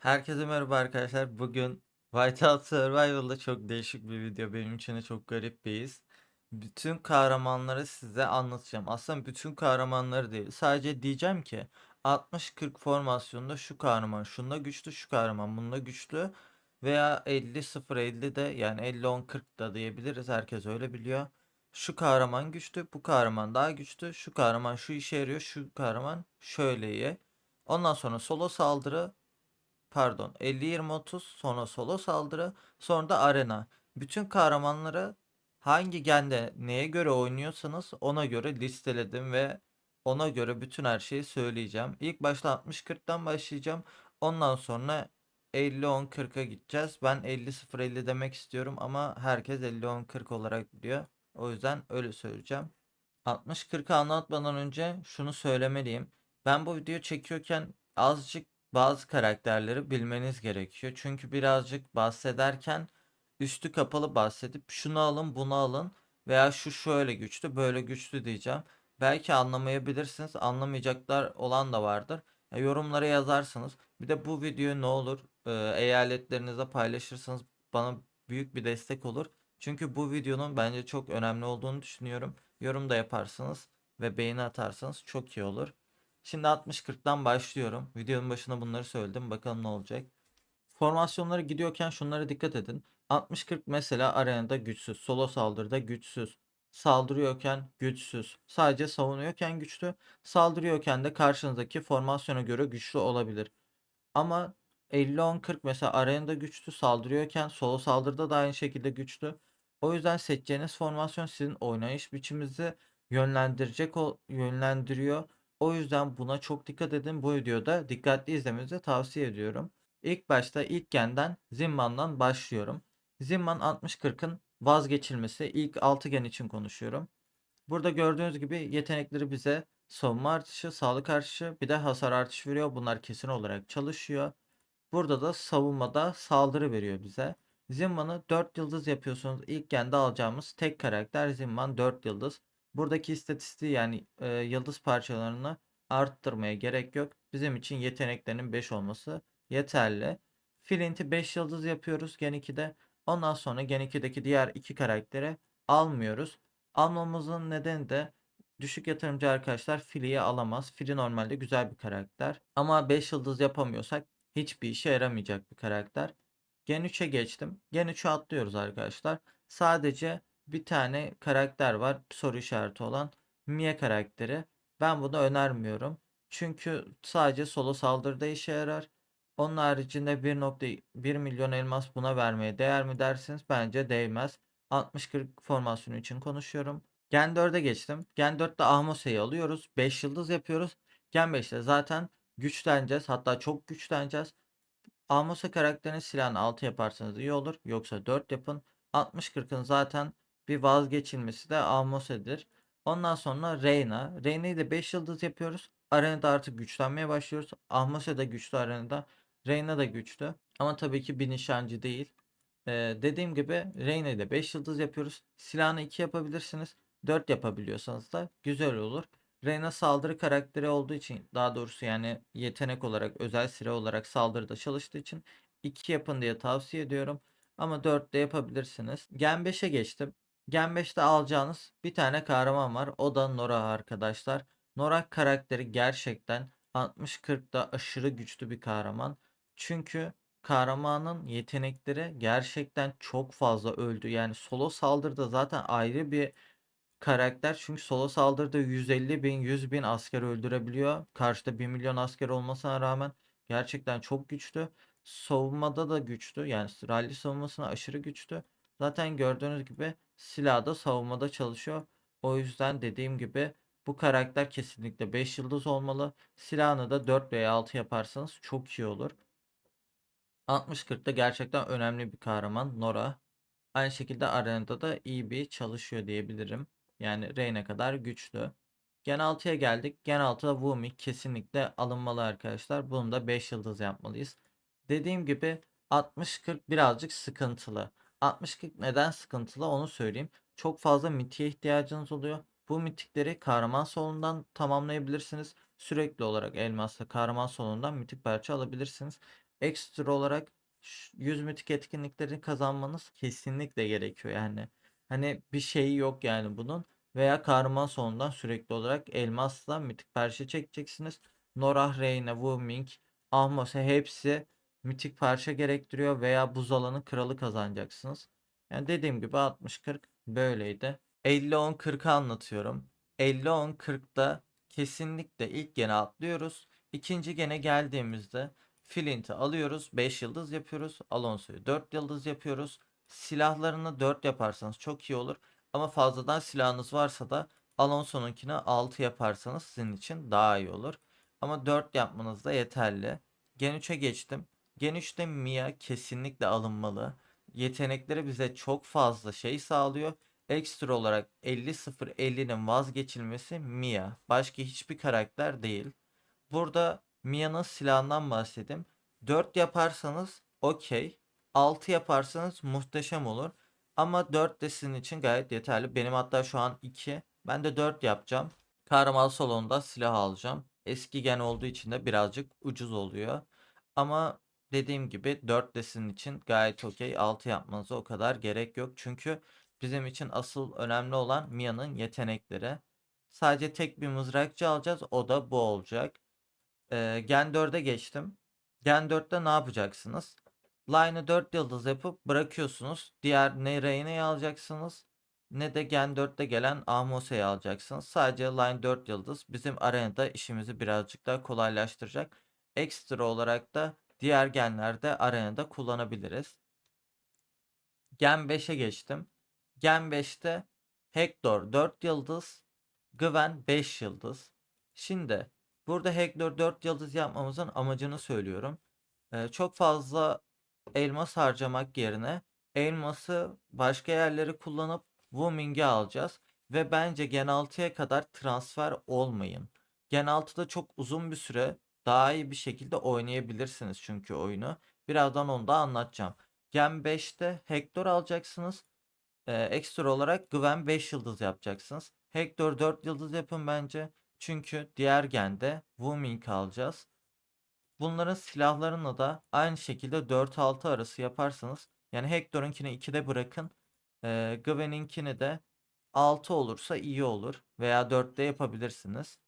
Herkese merhaba arkadaşlar. Bugün Whiteout Survival'da çok değişik bir video. Benim için de çok garip bir his. Bütün kahramanları size anlatacağım. Aslında bütün kahramanları değil. Sadece diyeceğim ki 60-40 formasyonda şu kahraman şunda güçlü, şu kahraman bunda güçlü. Veya 50-0-50 de yani 50-10-40 da diyebiliriz. Herkes öyle biliyor. Şu kahraman güçlü, bu kahraman daha güçlü. Şu kahraman şu işe yarıyor, şu kahraman şöyle iyi. Ondan sonra solo saldırı pardon 50-20-30 sonra solo saldırı sonra da arena. Bütün kahramanları hangi gende neye göre oynuyorsanız ona göre listeledim ve ona göre bütün her şeyi söyleyeceğim. İlk başta 60-40'tan başlayacağım. Ondan sonra 50-10-40'a gideceğiz. Ben 50-0-50 demek istiyorum ama herkes 50-10-40 olarak biliyor. O yüzden öyle söyleyeceğim. 60-40'ı anlatmadan önce şunu söylemeliyim. Ben bu video çekiyorken azıcık bazı karakterleri bilmeniz gerekiyor. Çünkü birazcık bahsederken üstü kapalı bahsedip şunu alın bunu alın veya şu şöyle güçlü böyle güçlü diyeceğim. Belki anlamayabilirsiniz. Anlamayacaklar olan da vardır. Ya, yorumlara yazarsınız. Bir de bu videoyu ne olur e, eyaletlerinize paylaşırsanız bana büyük bir destek olur. Çünkü bu videonun bence çok önemli olduğunu düşünüyorum. Yorum da yaparsınız ve beğeni atarsanız çok iyi olur. Şimdi 60-40'tan başlıyorum. Videonun başında bunları söyledim. Bakalım ne olacak. Formasyonlara gidiyorken şunlara dikkat edin. 60-40 mesela arenada güçsüz. Solo saldırıda güçsüz. Saldırıyorken güçsüz. Sadece savunuyorken güçlü. Saldırıyorken de karşınızdaki formasyona göre güçlü olabilir. Ama 50-10-40 mesela arenada güçlü. Saldırıyorken solo saldırıda da aynı şekilde güçlü. O yüzden seçeceğiniz formasyon sizin oynayış biçiminizi yönlendirecek yönlendiriyor. O yüzden buna çok dikkat edin. Bu videoda dikkatli izlemenizi tavsiye ediyorum. İlk başta ilk genden Zimman'dan başlıyorum. Zimman 60-40'ın vazgeçilmesi ilk 6 gen için konuşuyorum. Burada gördüğünüz gibi yetenekleri bize savunma artışı, sağlık artışı bir de hasar artışı veriyor. Bunlar kesin olarak çalışıyor. Burada da savunmada saldırı veriyor bize. Zimman'ı 4 yıldız yapıyorsunuz. İlk gende alacağımız tek karakter Zimman 4 yıldız. Buradaki istatistiği yani e, yıldız parçalarını arttırmaya gerek yok. Bizim için yeteneklerinin 5 olması yeterli. Flint'i 5 yıldız yapıyoruz Gen 2'de. Ondan sonra Gen 2'deki diğer iki karakteri almıyoruz. Almamızın nedeni de düşük yatırımcı arkadaşlar Fili'yi alamaz. Fili normalde güzel bir karakter. Ama 5 yıldız yapamıyorsak hiçbir işe yaramayacak bir karakter. Gen 3'e geçtim. Gen 3'ü atlıyoruz arkadaşlar. Sadece bir tane karakter var soru işareti olan Mia karakteri. Ben bunu önermiyorum. Çünkü sadece solo saldırıda işe yarar. Onun haricinde 1.1 milyon elmas buna vermeye değer mi dersiniz? Bence değmez. 60-40 formasyonu için konuşuyorum. Gen 4'e geçtim. Gen 4'te Ahmose'yi alıyoruz. 5 yıldız yapıyoruz. Gen 5'te zaten güçleneceğiz. Hatta çok güçleneceğiz. Ahmose karakterinin silahını 6 yaparsanız iyi olur. Yoksa 4 yapın. 60-40'ın zaten bir vazgeçilmesi de Ahmose'dir. Ondan sonra Reyna. Reyna'yı da 5 yıldız yapıyoruz. Arenada artık güçlenmeye başlıyoruz. Ahmose de güçlü arenada. Reyna da güçlü. Ama tabii ki bir nişancı değil. Ee, dediğim gibi Reyna'yı da 5 yıldız yapıyoruz. Silahını 2 yapabilirsiniz. 4 yapabiliyorsanız da güzel olur. Reyna saldırı karakteri olduğu için daha doğrusu yani yetenek olarak özel silah olarak saldırıda çalıştığı için 2 yapın diye tavsiye ediyorum. Ama 4 de yapabilirsiniz. Gen 5'e geçtim. Gen 5'te alacağınız bir tane kahraman var. O da Nora arkadaşlar. Nora karakteri gerçekten 60-40'da aşırı güçlü bir kahraman. Çünkü kahramanın yetenekleri gerçekten çok fazla öldü. Yani solo saldırıda zaten ayrı bir karakter. Çünkü solo saldırıda 150 bin 100 bin asker öldürebiliyor. Karşıda 1 milyon asker olmasına rağmen gerçekten çok güçlü. Savunmada da güçlü. Yani rally savunmasına aşırı güçlü. Zaten gördüğünüz gibi silahda savunmada çalışıyor. O yüzden dediğim gibi bu karakter kesinlikle 5 yıldız olmalı. Silahını da 4 veya 6 yaparsanız çok iyi olur. 60-40'da gerçekten önemli bir kahraman Nora. Aynı şekilde arenada da iyi bir çalışıyor diyebilirim. Yani Reyna kadar güçlü. Gen 6'ya geldik. Gen 6'da Wumi kesinlikle alınmalı arkadaşlar. Bunu da 5 yıldız yapmalıyız. Dediğim gibi 60-40 birazcık sıkıntılı. 60-40 neden sıkıntılı onu söyleyeyim. Çok fazla mitiye ihtiyacınız oluyor. Bu mitikleri kahraman solundan tamamlayabilirsiniz. Sürekli olarak elmasla kahraman solundan mitik parça alabilirsiniz. Ekstra olarak ş- 100 mitik etkinlikleri kazanmanız kesinlikle gerekiyor yani. Hani bir şeyi yok yani bunun. Veya kahraman sonundan sürekli olarak elmasla mitik parça çekeceksiniz. Norah, Reyna, Wuming, Ahmose hepsi mitik parça gerektiriyor veya buz alanı kralı kazanacaksınız. Yani dediğim gibi 60-40 böyleydi. 50-10-40'ı anlatıyorum. 50-10-40'da kesinlikle ilk gene atlıyoruz. İkinci gene geldiğimizde Flint'i alıyoruz. 5 yıldız yapıyoruz. Alonso'yu 4 yıldız yapıyoruz. Silahlarını 4 yaparsanız çok iyi olur. Ama fazladan silahınız varsa da Alonso'nunkini 6 yaparsanız sizin için daha iyi olur. Ama 4 yapmanız da yeterli. Gen 3'e geçtim. Gen 3'te Mia kesinlikle alınmalı. Yetenekleri bize çok fazla şey sağlıyor. Ekstra olarak 50-0-50'nin vazgeçilmesi Mia. Başka hiçbir karakter değil. Burada Mia'nın silahından bahsedeyim. 4 yaparsanız okey. 6 yaparsanız muhteşem olur. Ama 4 de sizin için gayet yeterli. Benim hatta şu an 2. Ben de 4 yapacağım. Kahraman salonunda silah alacağım. Eski gen olduğu için de birazcık ucuz oluyor. Ama dediğim gibi 4 de sizin için gayet okey. 6 yapmanıza o kadar gerek yok. Çünkü bizim için asıl önemli olan Mia'nın yetenekleri. Sadece tek bir mızrakçı alacağız. O da bu olacak. Ee, Gen 4'e geçtim. Gen 4'te ne yapacaksınız? Line'ı 4 yıldız yapıp bırakıyorsunuz. Diğer ne Reyna'yı alacaksınız ne de Gen 4'te gelen Amose'yi alacaksınız. Sadece Line 4 yıldız bizim arenada işimizi birazcık daha kolaylaştıracak. Ekstra olarak da diğer genlerde arenada kullanabiliriz. Gen 5'e geçtim. Gen 5'te Hector 4 yıldız, Gwen 5 yıldız. Şimdi burada Hector 4 yıldız yapmamızın amacını söylüyorum. Ee, çok fazla elmas harcamak yerine elması başka yerleri kullanıp Wuming'i alacağız. Ve bence Gen 6'ya kadar transfer olmayın. Gen 6'da çok uzun bir süre daha iyi bir şekilde oynayabilirsiniz çünkü oyunu. Birazdan onu da anlatacağım. Gen 5'te Hector alacaksınız. Ee, ekstra olarak Gwen 5 yıldız yapacaksınız. Hector 4 yıldız yapın bence. Çünkü diğer gende Wuming alacağız. Bunların silahlarını da aynı şekilde 4-6 arası yaparsanız yani Hector'unkini 2'de bırakın. E, Gwen'inkini de 6 olursa iyi olur. Veya 4'te yapabilirsiniz.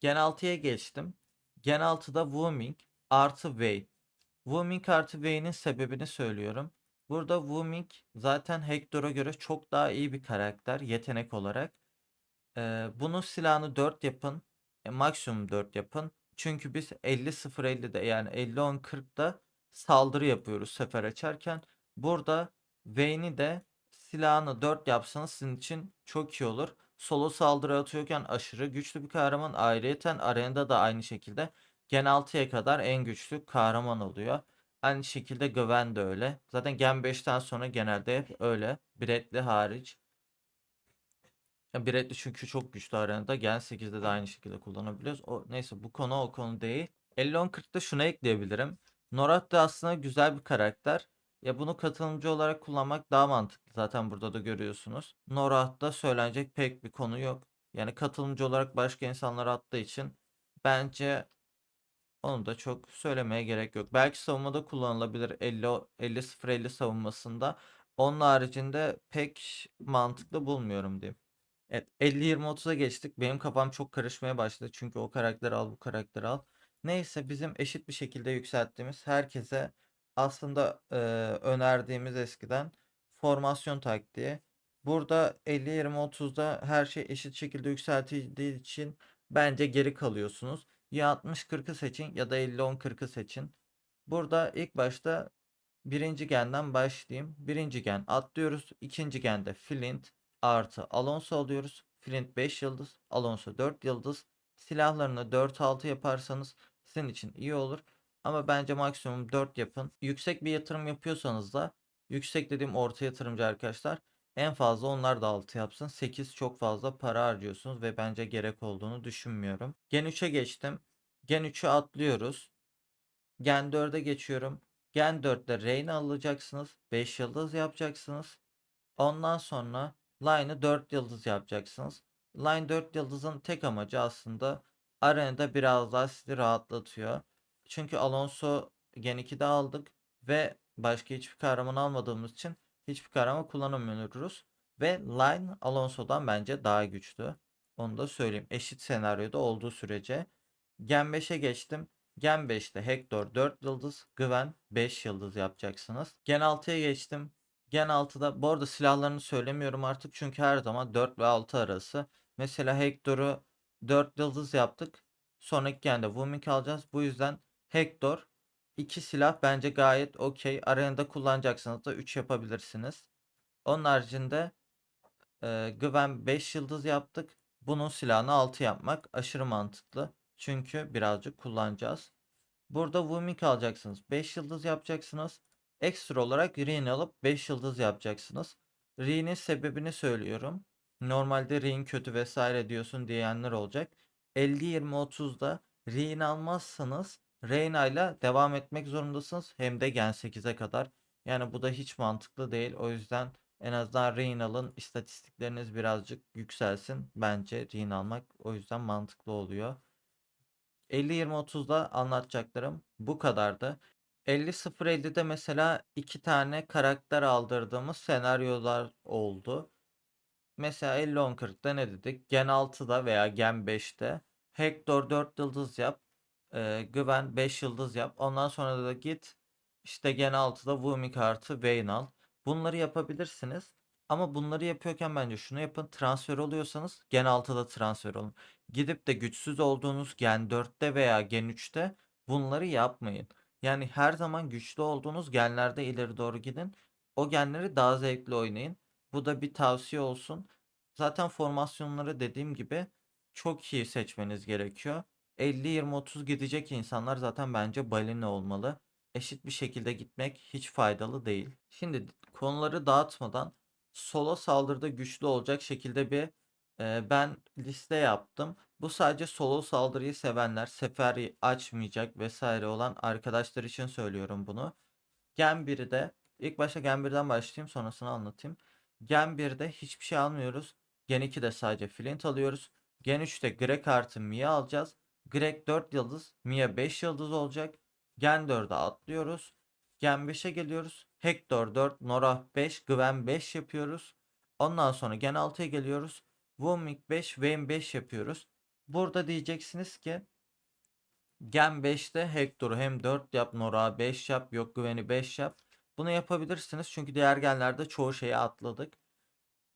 Gen 6'ya geçtim. Gen 6'da Wuming artı Vayne. Wuming artı Vayne'in sebebini söylüyorum. Burada Wuming zaten Hector'a göre çok daha iyi bir karakter yetenek olarak. Ee, bunun silahını 4 yapın. E, maksimum 4 yapın. Çünkü biz 50-0-50'de yani 50-10-40'da saldırı yapıyoruz sefer açarken. Burada Vayne'i de silahını 4 yapsanız sizin için çok iyi olur. Solo saldırı atıyorken aşırı güçlü bir kahraman. Ayrıyeten arenada da aynı şekilde Gen 6'ya kadar en güçlü kahraman oluyor. Aynı şekilde Gwen de öyle. Zaten Gen 5'ten sonra genelde hep öyle. Bradley hariç. Ya Bradley çünkü çok güçlü arenada. Gen 8'de de aynı şekilde kullanabiliyoruz. O, neyse bu konu o konu değil. 50-10-40'da şunu ekleyebilirim. Norat da aslında güzel bir karakter. Ya bunu katılımcı olarak kullanmak daha mantıklı. Zaten burada da görüyorsunuz. Norat'ta söylenecek pek bir konu yok. Yani katılımcı olarak başka insanlar attığı için bence onu da çok söylemeye gerek yok. Belki savunmada kullanılabilir 50 50-0-50 savunmasında. Onun haricinde pek mantıklı bulmuyorum diyeyim. Evet 50-20-30'a geçtik. Benim kafam çok karışmaya başladı. Çünkü o karakteri al bu karakteri al. Neyse bizim eşit bir şekilde yükselttiğimiz herkese aslında e, önerdiğimiz eskiden formasyon taktiği. Burada 50-20-30'da her şey eşit şekilde yükseltildiği için bence geri kalıyorsunuz. Ya 60-40'ı seçin ya da 50-10-40'ı seçin. Burada ilk başta birinci genden başlayayım. Birinci gen atlıyoruz. İkinci gende Flint artı Alonso alıyoruz. Flint 5 yıldız, Alonso 4 yıldız. Silahlarını 4-6 yaparsanız sizin için iyi olur. Ama bence maksimum 4 yapın. Yüksek bir yatırım yapıyorsanız da yüksek dediğim orta yatırımcı arkadaşlar en fazla onlar da 6 yapsın. 8 çok fazla para harcıyorsunuz ve bence gerek olduğunu düşünmüyorum. Gen 3'e geçtim. Gen 3'ü atlıyoruz. Gen 4'e geçiyorum. Gen 4'te Reyna alacaksınız. 5 yıldız yapacaksınız. Ondan sonra Line'ı 4 yıldız yapacaksınız. Line 4 yıldızın tek amacı aslında arenada biraz daha sizi rahatlatıyor. Çünkü Alonso Gen 2'de aldık ve başka hiçbir kahraman almadığımız için hiçbir kahraman kullanamıyoruz. Ve Line Alonso'dan bence daha güçlü. Onu da söyleyeyim. Eşit senaryoda olduğu sürece. Gen 5'e geçtim. Gen 5'te Hector 4 yıldız, Gwen 5 yıldız yapacaksınız. Gen 6'ya geçtim. Gen 6'da bu arada silahlarını söylemiyorum artık çünkü her zaman 4 ve 6 arası. Mesela Hector'u 4 yıldız yaptık. Sonraki gende Wuming alacağız. Bu yüzden Hector iki silah bence gayet okey. Arenada kullanacaksanız da 3 yapabilirsiniz. Onun haricinde e, Gwen 5 yıldız yaptık. Bunun silahını 6 yapmak aşırı mantıklı. Çünkü birazcık kullanacağız. Burada Wuming alacaksınız. 5 yıldız yapacaksınız. Ekstra olarak Rin alıp 5 yıldız yapacaksınız. Rin'in sebebini söylüyorum. Normalde Rin kötü vesaire diyorsun diyenler olacak. 50-20-30'da Rin almazsanız Reyna ile devam etmek zorundasınız. Hem de Gen 8'e kadar. Yani bu da hiç mantıklı değil. O yüzden en azından Rin alın. istatistikleriniz birazcık yükselsin. Bence Rin almak o yüzden mantıklı oluyor. 50-20-30'da anlatacaklarım bu kadardı. 50-0-50'de mesela iki tane karakter aldırdığımız senaryolar oldu. Mesela 50-10-40'da ne dedik? Gen 6'da veya Gen 5'te Hector 4 yıldız yap. E, Gwen 5 yıldız yap. Ondan sonra da git işte Gen 6'da Wumi kartı Vayne al. Bunları yapabilirsiniz. Ama bunları yapıyorken bence şunu yapın. Transfer oluyorsanız Gen 6'da transfer olun. Gidip de güçsüz olduğunuz Gen 4'te veya Gen 3'te bunları yapmayın. Yani her zaman güçlü olduğunuz genlerde ileri doğru gidin. O genleri daha zevkli oynayın. Bu da bir tavsiye olsun. Zaten formasyonları dediğim gibi çok iyi seçmeniz gerekiyor. 50-20-30 gidecek insanlar zaten bence balina olmalı. Eşit bir şekilde gitmek hiç faydalı değil. Şimdi konuları dağıtmadan solo saldırıda güçlü olacak şekilde bir e, ben liste yaptım. Bu sadece solo saldırıyı sevenler, seferi açmayacak vesaire olan arkadaşlar için söylüyorum bunu. Gen 1'de ilk başta Gen 1'den başlayayım sonrasını anlatayım. Gen 1'de hiçbir şey almıyoruz. Gen 2'de sadece Flint alıyoruz. Gen 3'te Greg artı Mia alacağız. Greg 4 yıldız, Mia 5 yıldız olacak. Gen 4'e atlıyoruz. Gen 5'e geliyoruz. Hector 4, Nora 5, Gwen 5 yapıyoruz. Ondan sonra Gen 6'ya geliyoruz. Wuming 5, Vayne 5 yapıyoruz. Burada diyeceksiniz ki Gen 5'te Hector'u hem 4 yap, Nora 5 yap, yok Gwen'i 5 yap. Bunu yapabilirsiniz çünkü diğer genlerde çoğu şeyi atladık.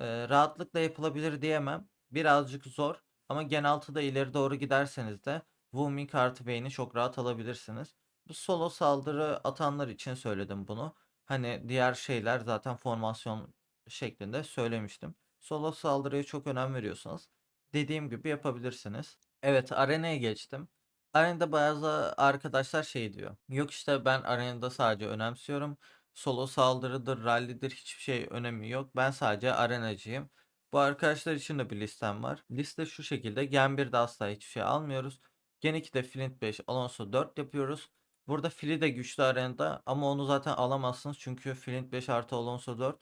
Ee, rahatlıkla yapılabilir diyemem. Birazcık zor ama Gen 6'da ileri doğru giderseniz de Wuming artı Vayne'i çok rahat alabilirsiniz. Bu solo saldırı atanlar için söyledim bunu. Hani diğer şeyler zaten formasyon şeklinde söylemiştim. Solo saldırıya çok önem veriyorsanız dediğim gibi yapabilirsiniz. Evet arenaya geçtim. Arenada bazı arkadaşlar şey diyor. Yok işte ben arenada sadece önemsiyorum. Solo saldırıdır, rally'dir hiçbir şey önemi yok. Ben sadece arenacıyım. Bu arkadaşlar için de bir listem var. Liste şu şekilde. Gen 1'de asla hiçbir şey almıyoruz. Gen 2'de Flint 5, Alonso 4 yapıyoruz. Burada Fili de güçlü arenada ama onu zaten alamazsınız çünkü Flint 5 artı Alonso 4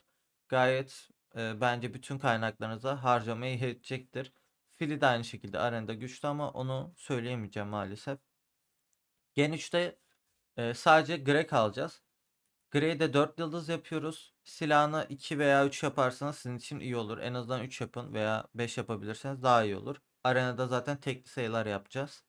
gayet e, bence bütün kaynaklarınıza harcamayı yetecektir. Fili de aynı şekilde arenada güçlü ama onu söyleyemeyeceğim maalesef. Gen 3'te e, sadece Greg alacağız. Grey'de 4 yıldız yapıyoruz. Silahını 2 veya 3 yaparsanız sizin için iyi olur. En azından 3 yapın veya 5 yapabilirseniz daha iyi olur. Arenada zaten tekli sayılar yapacağız.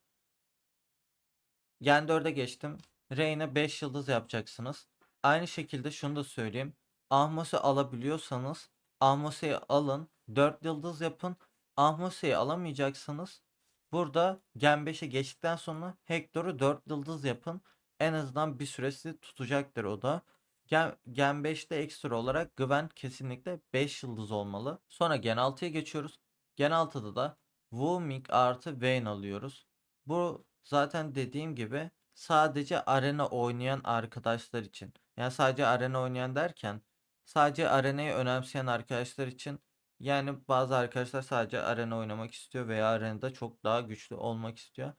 Gen 4'e geçtim. Reyne 5 yıldız yapacaksınız. Aynı şekilde şunu da söyleyeyim. Ahmos'u alabiliyorsanız Ahmos'u alın. 4 yıldız yapın. Ahmos'u alamayacaksanız burada Gen 5'e geçtikten sonra Hector'u 4 yıldız yapın. En azından bir süresi tutacaktır o da. Gen, Gen 5'te ekstra olarak Gwen kesinlikle 5 yıldız olmalı. Sonra Gen 6'ya geçiyoruz. Gen 6'da da Wuming artı Vayne alıyoruz. Bu zaten dediğim gibi sadece arena oynayan arkadaşlar için. Yani sadece arena oynayan derken sadece arenayı önemseyen arkadaşlar için yani bazı arkadaşlar sadece arena oynamak istiyor veya arenada çok daha güçlü olmak istiyor.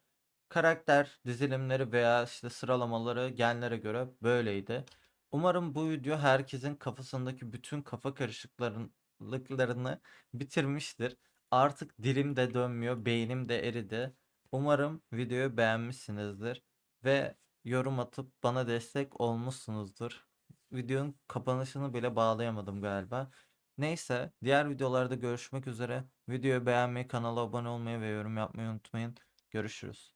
Karakter dizilimleri veya işte sıralamaları genlere göre böyleydi. Umarım bu video herkesin kafasındaki bütün kafa karışıklıklarını bitirmiştir. Artık dilim de dönmüyor, beynim de eridi. Umarım videoyu beğenmişsinizdir ve yorum atıp bana destek olmuşsunuzdur. Videonun kapanışını bile bağlayamadım galiba. Neyse, diğer videolarda görüşmek üzere. Videoyu beğenmeyi, kanala abone olmayı ve yorum yapmayı unutmayın. Görüşürüz.